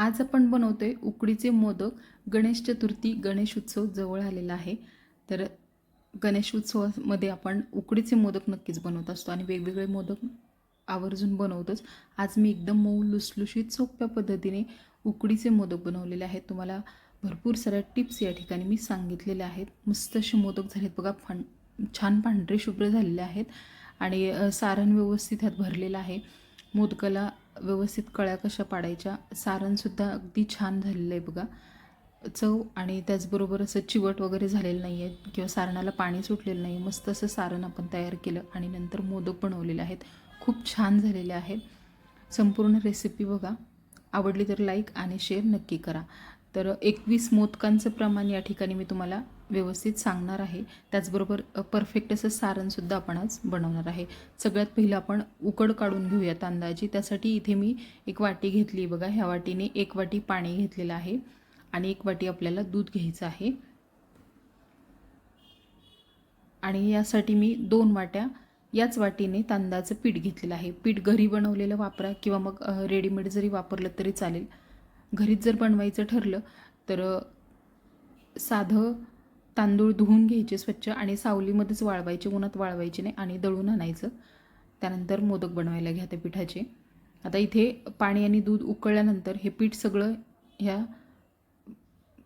आज आपण बनवतो आहे उकडीचे मोदक. गणेश चतुर्थी गणेश उत्सव जवळ आलेला आहे. तर गणेश उत्सवामध्ये आपण उकडीचे मोदक नक्कीच बनवत असतो आणि वेगवेगळे मोदक आवर्जून बनवतोच. आज मी एकदम मऊ लुसलुशीत सोप्या पद्धतीने उकडीचे मोदक बनवलेले आहेत. तुम्हाला भरपूर साऱ्या टिप्स या ठिकाणी मी सांगितलेल्या आहेत. मस्त असे मोदक झालेत बघा फां छान पांढरे शुभ्र झालेले आहेत आणि सारण व्यवस्थित ह्यात भरलेलं आहे. मोदकाला व्यवस्थित कळ्या कशा पाडायच्या सारणसुद्धा अगदी छान झालेलं आहे बघा. चव आणि त्याचबरोबर असं चिवट वगैरे झालेलं नाही आहे किंवा सारणाला पाणी सुटलेलं नाही मस्त असं सारण आपण तयार केलं आणि नंतर मोदक बनवलेले आहेत. खूप छान झालेले आहेत. संपूर्ण रेसिपी बघा. आवडली तर लाईक आणि शेअर नक्की करा. तर एकवीस मोदकांचं प्रमाण या ठिकाणी मी तुम्हाला व्यवस्थित सांगणार आहे. त्याचबरोबर परफेक्ट असं सारणसुद्धा आपण आज बनवणार आहे. सगळ्यात पहिलं आपण उकड काढून घेऊया तांदळाची त्यासाठी इथे मी एक वाटी घेतली बघा. ह्या वाटीने एक वाटी पाणी घेतलेलं आहे आणि एक वाटी आपल्याला दूध घ्यायचं आहे. आणि यासाठी मी दोन वाट्या याच वाटीने तांदळाचं पीठ घेतलेलं आहे. पीठ घरी बनवलेलं वापरा किंवा मग रेडीमेड जरी वापरलं तरी चालेल. घरीच जर बनवायचं ठरलं तर साधं तांदूळ धुवून घ्यायचे स्वच्छ आणि सावलीमध्येच वाळवायचे उन्हात वाळवायचे नाही आणि दळून आणायचं. त्यानंतर मोदक बनवायला घ्या त्या पिठाचे. आता इथे पाणी आणि दूध उकळल्यानंतर हे पीठ सगळं ह्या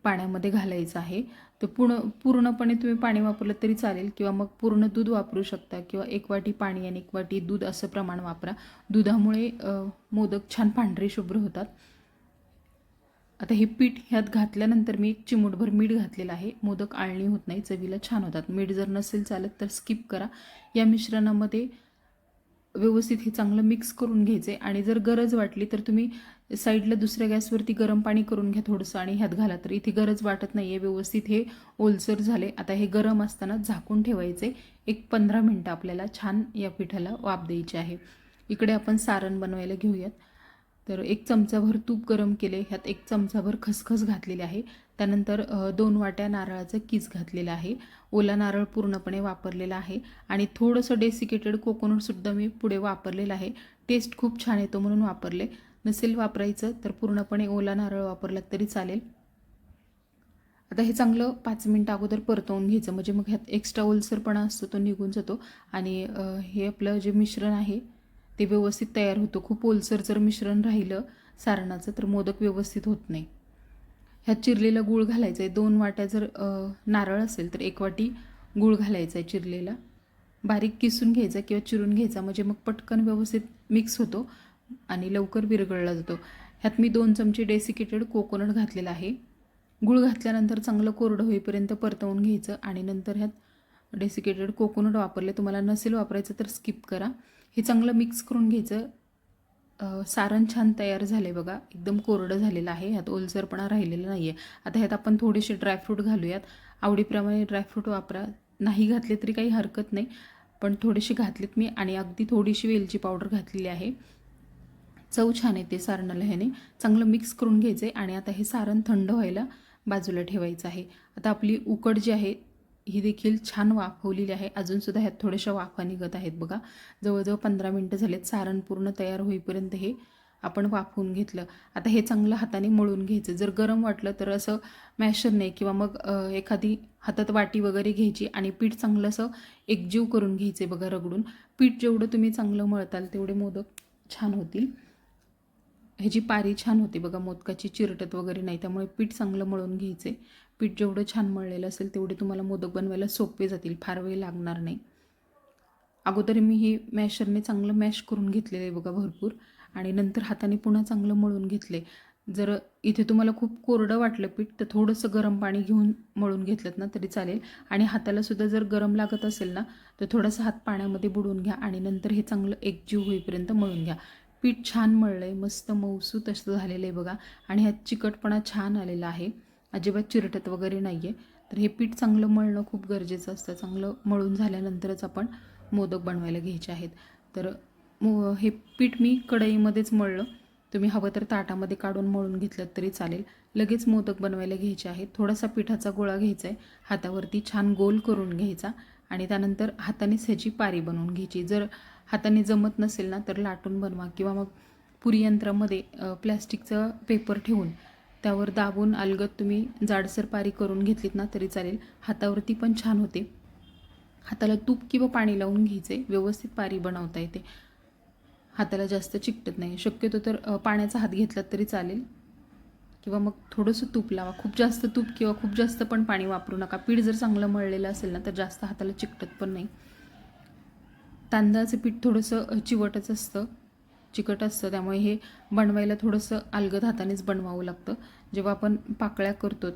पाण्यामध्ये घालायचं आहे. तर पूर्ण पूर्णपणे तुम्ही पाणी वापरलं तरी चालेल किंवा मग पूर्ण दूध वापरू शकता किंवा एक वाटी पाणी आणि एक वाटी दूध असं प्रमाण वापरा. दुधामुळे मोदक छान पांढरे शुभ्र होतात. आता हे पीठ ह्यात घातल्यानंतर मी एक चिमूटभर मीठ घातलेलं आहे. मोदक आळणी होत नाही चवीला छान होतात. मीठ जर नसेल चालत तर स्किप करा. या मिश्रणामध्ये व्यवस्थित हे चांगलं मिक्स करून घ्यायचं आहे आणि जर गरज वाटली तर तुम्ही साईडला दुसऱ्या गॅसवरती गरम पाणी करून घ्या थोडंसं आणि ह्यात घाला. तर इथे गरज वाटत नाही आहे व्यवस्थित हे ओलसर झाले. आता हे गरम असताना झाकून ठेवायचे. एक पंधरा मिनटं आपल्याला छान या पिठाला वाफ द्यायची आहे. इकडे आपण सारण बनवायला घेऊयात. तर एक चमचाभर तूप गरम केले ह्यात एक चमचाभर खसखस घातलेली आहे. त्यानंतर दोन वाट्या नारळाचं कीस घातलेलं आहे. ओला नारळ पूर्णपणे वापरलेला आहे आणि थोडंसं डेसिकेटेड कोकोनटसुद्धा मी पुढे वापरलेलं आहे. टेस्ट खूप छान येतो म्हणून वापरले. नसेल वापरायचं तर पूर्णपणे ओला नारळ वापरलात तरी चालेल. आता हे चांगलं पाच मिनटं अगोदर परतवून घ्यायचं. म्हणजे मग ह्यात एक्स्ट्रा ओलसरपणा असतो तो निघून जातो. आणि हे आपलं जे मिश्रण आहे ते व्यवस्थित तयार होतं. खूप ओलसर जर मिश्रण राहिलं सारणाचं तर मोदक व्यवस्थित होत नाही. ह्यात चिरलेला गूळ घालायचा आहे दोन वाट्या जर नारळ असेल तर एक वाटी गूळ घालायचा आहे चिरलेला. बारीक किसून घ्यायचा किंवा चिरून घ्यायचा. म्हणजे मग पटकन व्यवस्थित मिक्स होतो आणि लवकर विरघळला जातो. ह्यात मी दोन चमचे डेसिकेटेड कोकोनट घातलेला आहे. गूळ घातल्यानंतर चांगलं कोरडं होईपर्यंत परतवून घ्यायचं आणि नंतर ह्यात डेसिकेटेड कोकोनट वापरले. तुम्हाला नसेल वापरायचं तर स्किप करा. हे चांगलं मिक्स करून घ्यायचं. सारण छान तयार झाले बघा. एकदम कोरडं झालेलं आहे. ह्यात ओलसरपणा राहिलेला नाही आहे आता ह्यात आपण थोडेसे ड्रायफ्रूट घालूयात. आवडीप्रमाणे ड्रायफ्रूट वापरा. नाही घातले तरी काही हरकत नाही. पण थोडेसे घातलेत मी आणि अगदी थोडीशी वेलची पावडर घातलेली आहे. चव छान येते सारणाला ह्याने. चांगलं मिक्स करून घ्यायचं आहे आणि आता हे सारण थंड व्हायला बाजूला ठेवायचं आहे. आता आपली उकड जी आहे ही देखील छान वाफवलेली आहे. अजूनसुद्धा ह्यात थोड्याशा वाफा निघत आहेत बघा. जवळजवळ पंधरा मिनटं झालेत. सारण पूर्ण तयार होईपर्यंत हे आपण वाफवून घेतलं. आता हे चांगलं हाताने मळून घ्यायचं. जर गरम वाटलं तर असं मॅशरने किंवा मग एखादी हातात वाटी वगैरे घ्यायची आणि पीठ चांगलं असं एकजीव करून घ्यायचे बघा रगडून. पीठ जेवढं तुम्ही चांगलं मळताल तेवढे मोदक छान होतील. ह्याची पारी छान होती बघा. मोदकाची चिरटत वगैरे नाही. त्यामुळे पीठ चांगलं मळून घ्यायचे पीठ जेवढं छान मळलेलं असेल तेवढे तुम्हाला मोदक बनवायला सोपे जातील. फार वेळ लागणार नाही. अगोदर मी हे मॅशरने चांगलं मॅश करून घेतलेलं आहे बघा भरपूर. आणि नंतर हाताने पुन्हा चांगलं मळून घेतले जर इथे तुम्हाला खूप कोरडं वाटलं पीठ तर थोडंसं गरम पाणी घेऊन मळून घेतलं ना तरी चालेल. आणि हातालासुद्धा जर गरम लागत असेल ना तर थोडासा हात पाण्यामध्ये बुडवून घ्या आणि नंतर हे चांगलं एकजीव होईपर्यंत मळून घ्या. पीठ छान मळलं आहे मस्त मऊसू तसं झालेलं आहे बघा. आणि ह्यात चिकटपणा छान आलेला आहे. अजिबात चिरटत वगैरे नाही आहे तर हे पीठ चांगलं मळणं खूप गरजेचं असतं. चांगलं मळून झाल्यानंतरच आपण मोदक बनवायला घ्यायचे आहेत. तर मो हे पीठ मी कढईमध्येच मळलं. तुम्ही हवं तर ताटामध्ये काढून मळून घेतलं तरी चालेल. लगेच मोदक बनवायला घ्यायचे आहेत. थोडासा पिठाचा गोळा घ्यायचा आहे. हातावरती छान गोल करून घ्यायचा आणि त्यानंतर हातानेच ह्याची पारी बनवून घ्यायची. जर हाताने जमत नसेल ना तर लाटून बनवा किंवा मग पुरी यंत्रामध्ये प्लॅस्टिकचं पेपर ठेवून त्यावर दाबून अलगद तुम्ही जाडसर पारी करून घेतलीत ना तरी चालेल. हातावरती पण छान होते. हाताला तूप किंवा पाणी लावून घ्यायचे. व्यवस्थित पारी बनवता येते. हाताला जास्त चिकटत नाही. शक्यतो तर पाण्याचा हात घेतला तरी चालेल. किंवा मग थोडंसं तूप लावा. खूप जास्त तूप किंवा खूप जास्त पण पाणी वापरू नका. पीठ जर चांगलं मळलेलं असेल ना तर जास्त हाताला चिकटत पण नाही. तांदळाचं पीठ थोडंसं चिवटच असतं. चिकट असतं त्यामुळे हे बनवायला थोडंसं अलगद हातानेच बनवावं लागतं. जेव्हा आपण पाकळ्या करतो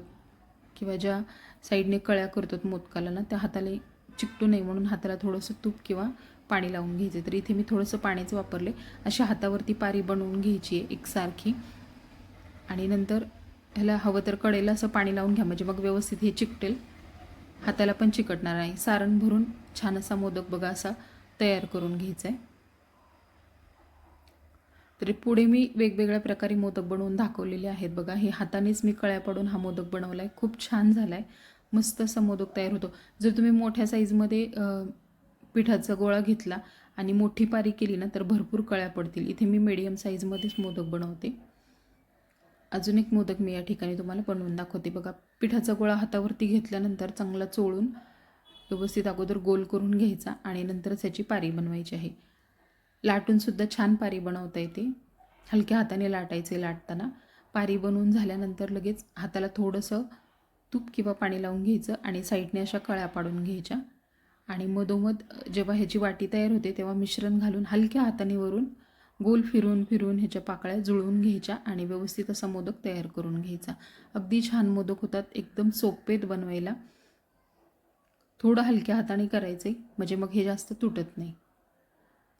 किंवा ज्या साईडने कळ्या करतो मोदकाला ना त्या हाताला चिकटू नये म्हणून हाताला थोडंसं तूप किंवा पाणी लावून घ्यायचे. तर इथे मी थोडंसं पाण्याचं वापरले. अशा हातावरती पारी बनवून घ्यायची आहे एकसारखी. आणि नंतर ह्याला हवं तर कडेला असं पाणी लावून घ्या. म्हणजे मग व्यवस्थित हे चिकटेल. हाताला पण चिकटणार नाही. सारण भरून छान असा मोदक बघा असा तयार करून घ्यायचा आहे. तरी पुढे मी वेगवेगळ्या प्रकारे मोदक बनवून दाखवलेले आहेत. बघा हे हातानेच मी कळ्या पाडून हा मोदक बनवला आहे खूप छान झाला आहे मस्त असा मोदक तयार होतो. जर तुम्ही मोठ्या साईजमध्ये पिठाचा गोळा घेतला आणि मोठी पारी केली ना तर भरपूर कळ्या पडतील. इथे मी मिडियम साईजमध्येच मोदक बनवते. अजून एक मोदक मी या ठिकाणी तुम्हाला बनवून दाखवते. बघा पिठाचा गोळा हातावरती घेतल्यानंतर चांगला चोळून व्यवस्थित अगोदर गोल करून घ्यायचा आणि नंतरच याची पारी बनवायची आहे. लाटूनसुद्धा छान पारी बनवता येते. हलक्या हाताने लाटायचे लाटताना. पारी बनवून झाल्यानंतर लगेच हाताला थोडंसं तूप किंवा पाणी लावून घ्यायचं आणि साईडने अशा कळ्या पाडून घ्यायच्या. आणि मधोमध जेव्हा ह्याची वाटी तयार होते तेव्हा मिश्रण घालून हलक्या हाताने वरून गोल फिरून फिरून ह्याच्या पाकळ्या जुळवून घ्यायच्या आणि व्यवस्थित असा मोदक तयार करून घ्यायचा. अगदी छान मोदक होतात एकदम सोपेत बनवायला. थोडं हलक्या हाताने करायचे म्हणजे मग हे जास्त तुटत नाही.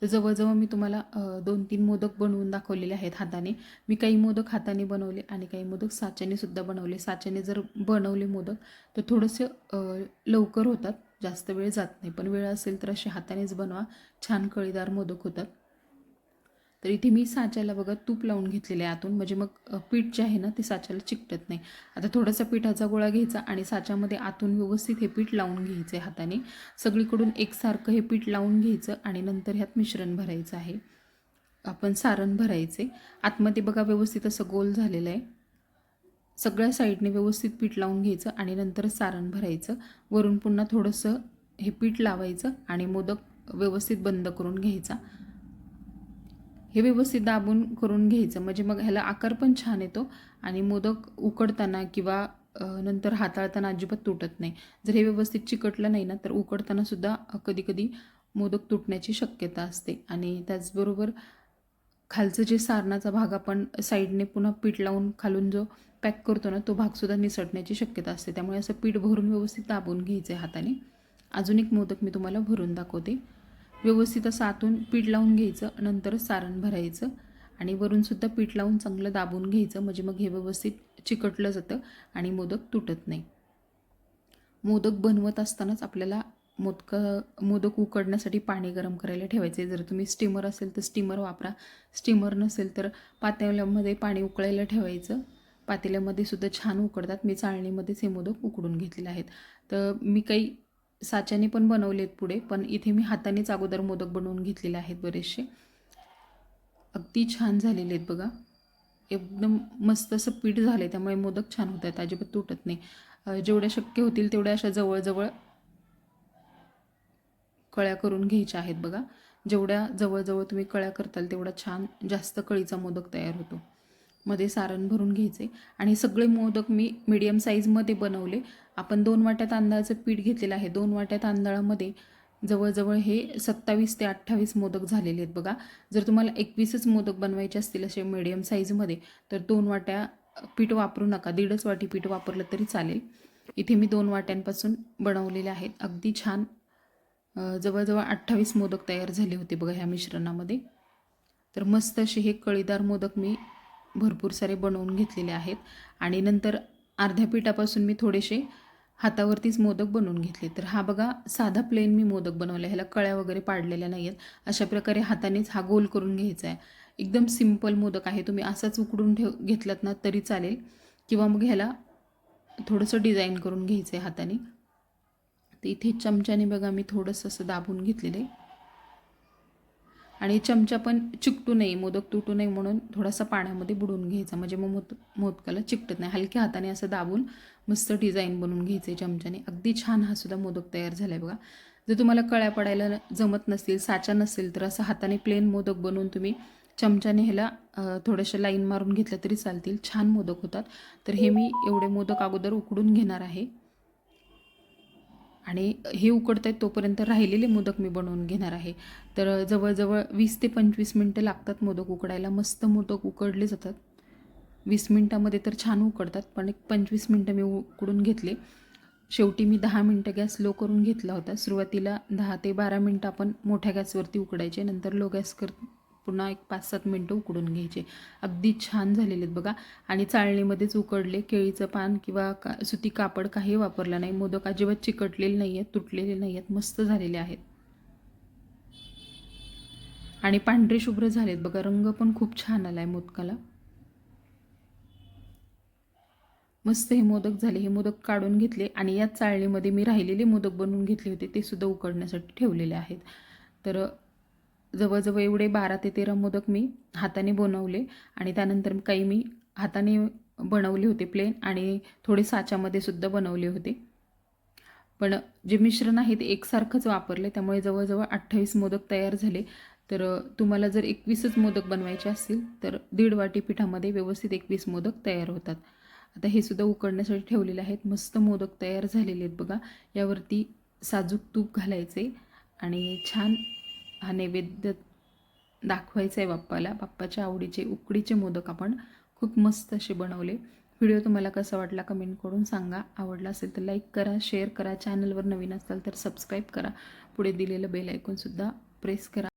तर जवळजवळ मी तुम्हाला दोन तीन मोदक बनवून दाखवलेले आहेत हाताने. मी काही मोदक हाताने बनवले आणि काही मोदक साच्याने सुद्धा बनवले. साच्याने जर बनवले मोदक तर थोडंसं लवकर होतात. जास्त वेळ जात नाही. पण वेळ असेल तर असे हातानेच बनवा. छान कळीदार मोदक होतात. तर इथे मी साच्याला बघा तूप लावून घेतलेले आहे आतून. म्हणजे मग पीठ जे आहे ना ते साच्याला चिकटत नाही. आता थोडासा पिठाचा गोळा घ्यायचा आणि साच्यामध्ये आतून व्यवस्थित हे पीठ लावून घ्यायचं आहे हाताने. सगळीकडून एकसारखं हे पीठ लावून घ्यायचं आणि नंतर ह्यात मिश्रण भरायचं आहे. आपण सारण भरायचे आतमध्ये बघा व्यवस्थित असं गोल झालेलं आहे. सगळ्या साईडने व्यवस्थित पीठ लावून घ्यायचं आणि नंतर सारण भरायचं. वरून पुन्हा थोडंसं हे पीठ लावायचं आणि मोदक व्यवस्थित बंद करून घ्यायचा. हे व्यवस्थित दाबून करून घ्यायचं. म्हणजे मग ह्याला आकार पण छान येतो आणि मोदक उकडताना किंवा नंतर हाताळताना अजिबात तुटत नाही. जर हे व्यवस्थित चिकटलं नाही ना तर उकडतानासुद्धा कधीकधी मोदक तुटण्याची शक्यता असते. आणि त्याचबरोबर खालचं जे सारणाचा भाग आपण साईडने पुन्हा पीठ लावून खालून जो पॅक करतो ना तो भागसुद्धा निसटण्याची शक्यता असते. त्यामुळे असं पीठ भरून व्यवस्थित दाबून घ्यायचं आहे हाताने. अजून एक मोदक मी तुम्हाला भरून दाखवते. व्यवस्थित असं आतून पीठ लावून घ्यायचं नंतर सारण भरायचं आणि वरूनसुद्धा पीठ लावून चांगलं दाबून घ्यायचं. म्हणजे मग हे व्यवस्थित चिकटलं जातं आणि मोदक तुटत नाही. मोदक बनवत असतानाच आपल्याला मोदक मोदक उकडण्यासाठी पाणी गरम करायला ठेवायचे जर तुम्ही स्टीमर असेल तर स्टीमर वापरा. स्टीमर नसेल तर पातेल्यामध्ये पाणी उकळायला ठेवायचं. पातेल्यामध्ये सुद्धा छान उकडतात. मी चाळणीमध्येच हे मोदक उकडून घेतलेले आहेत. तर मी काही साच्याने पण बनवलेत पुढे पण इथे मी हातानेच अगोदर मोदक बनवून घेतलेले आहेत बरेचसे. अगदी छान झालेले आहेत बघा. एकदम मस्त असं पीठ झालं आहे त्यामुळे मोदक छान होत आहेत अजिबात तुटत नाही. जेवढ्या शक्य होतील तेवढ्या अशा जवळजवळ कळ्या करून घ्यायच्या आहेत बघा. जेवढ्या जवळजवळ तुम्ही कळ्या करताल तेवढा छान जास्त कळीचा मोदक तयार होतो. मध्ये सारण भरून घ्यायचे. आणि सगळे मोदक मी मीडियम साईजमध्ये बनवले. आपण दोन वाट्या तांदळाचं पीठ घेतलेलं आहे. दोन वाट्या तांदळामध्ये जवळजवळ हे सत्तावीस ते अठ्ठावीस मोदक झालेले आहेत बघा. जर तुम्हाला एकवीसच मोदक बनवायचे असतील असे मीडियम साईजमध्ये तर दोन वाट्या पीठ वापरू नका. दीडच वाटी पीठ वापरलं तरी चालेल. इथे मी दोन वाट्यांपासून बनवलेले आहेत. अगदी छान जवळजवळ अठ्ठावीस मोदक तयार झाले होते बघा ह्या मिश्रणामध्ये. तर मस्त असे हे कळीदार मोदक मी भरपूर सारे बनवून घेतलेले आहेत. आणि नंतर अर्ध्या पिठापासून मी थोडेसे हातावरतीच मोदक बनवून घेतले. तर हा बघा साधा प्लेन मी मोदक बनवला. ह्याला कळ्या वगैरे पाडलेल्या नाही आहेत अशा प्रकारे हातानेच हा गोल करून घ्यायचा आहे. एकदम सिंपल मोदक आहे. तुम्ही असाच उकडून ठेव घेतलात ना तरी चालेल. किंवा मग ह्याला थोडंसं डिझाईन करून घ्यायचं आहे हाताने. तर इथे चमच्याने बघा मी थोडंसं असं दाबून घेतलेलं आहे. आणि चमचा पण चिकटू नये मोदक तुटू नये म्हणून थोडासा पाण्यामध्ये बुडून घ्यायचा. म्हणजे मग मोद मोदकाला चिकटत नाही. हलक्या हाताने असं दाबून मस्त डिझाईन बनवून घ्यायचे चमच्याने. अगदी छान हा सुद्धा मोदक तयार झाला आहे बघा. जर तुम्हाला कळ्या पडायला जमत नसतील साचा नसेल तर असं हाताने प्लेन मोदक बनवून तुम्ही चमच्याने ह्याला थोड्याशा लाईन मारून घेतलं तरी चालतील. छान मोदक होतात. तर हे मी एवढे मोदक अगोदर उकडून घेणार आहे. आणि हे उकडत आहेत तोपर्यंत राहिलेले मोदक मी बनवून घेणार आहे. तर जवळजवळ वीस ते पंचवीस मिनटं लागतात मोदक उकडायला. मस्त मोदक उकडले जातात. वीस मिनटामध्ये तर छान उकडतात पण एक पंचवीस मिनटं मी उकडून घेतले. शेवटी मी दहा मिनटं गॅस लो करून घेतला होता. सुरुवातीला दहा ते बारा मिनटं आपण मोठ्या गॅसवरती उकडायचे नंतर लो गॅस कर पुन्हा एक पाच सात मिनटं उकडून घ्यायचे. अगदी छान झालेले आहेत बघा. आणि चाळणीमध्येच उकडले केळीचं पान किंवा का सुती कापड काही वापरलं नाही. मोदक अजिबात चिकटलेले नाही आहेत तुटलेले नाही आहेत मस्त झालेले आहेत. आणि पांढरे शुभ्र झालेत बघा. रंग पण खूप छान आला आहे मोदकाला. मस्त हे मोदक झाले. हे मोदक काढून घेतले आणि या चाळणीमध्ये मी राहिलेले मोदक बनवून घेतले होते. ते सुद्धा उकडण्यासाठी ठेवलेले आहेत. तर जवळजवळ एवढे बारा ते तेरा मोदक मी हाताने बनवले आणि त्यानंतर काही मी हाताने बनवले होते प्लेन आणि थोडे साच्यामध्ये सुद्धा बनवले होते. पण जे मिश्रण आहे ते एकसारखंच वापरले त्यामुळे जवळजवळ अठ्ठावीस मोदक तयार झाले. तर तुम्हाला जर एकवीसच मोदक बनवायचे असतील तर दीड वाटी पिठामध्ये व्यवस्थित एकवीस मोदक तयार होतात. आता हे सुद्धा उकडण्यासाठी ठेवलेले आहेत. मस्त मोदक तयार झालेले आहेत बघा. यावरती साजूक तूप घालायचे आणि छान हा नैवेद्य दाखवायचा आहे बाप्पाला. बाप्पाच्या आवडीचे उकडीचे मोदक आपण खूप मस्त असे बनवले. व्हिडिओ तुम्हाला कसा वाटला कमेंट करून सांगा. आवडला असेल तर लाईक करा शेअर करा. चॅनलवर नवीन असाल तर सबस्क्राईब करा. पुढे दिलेलं बेल ऐकूनसुद्धा प्रेस करा.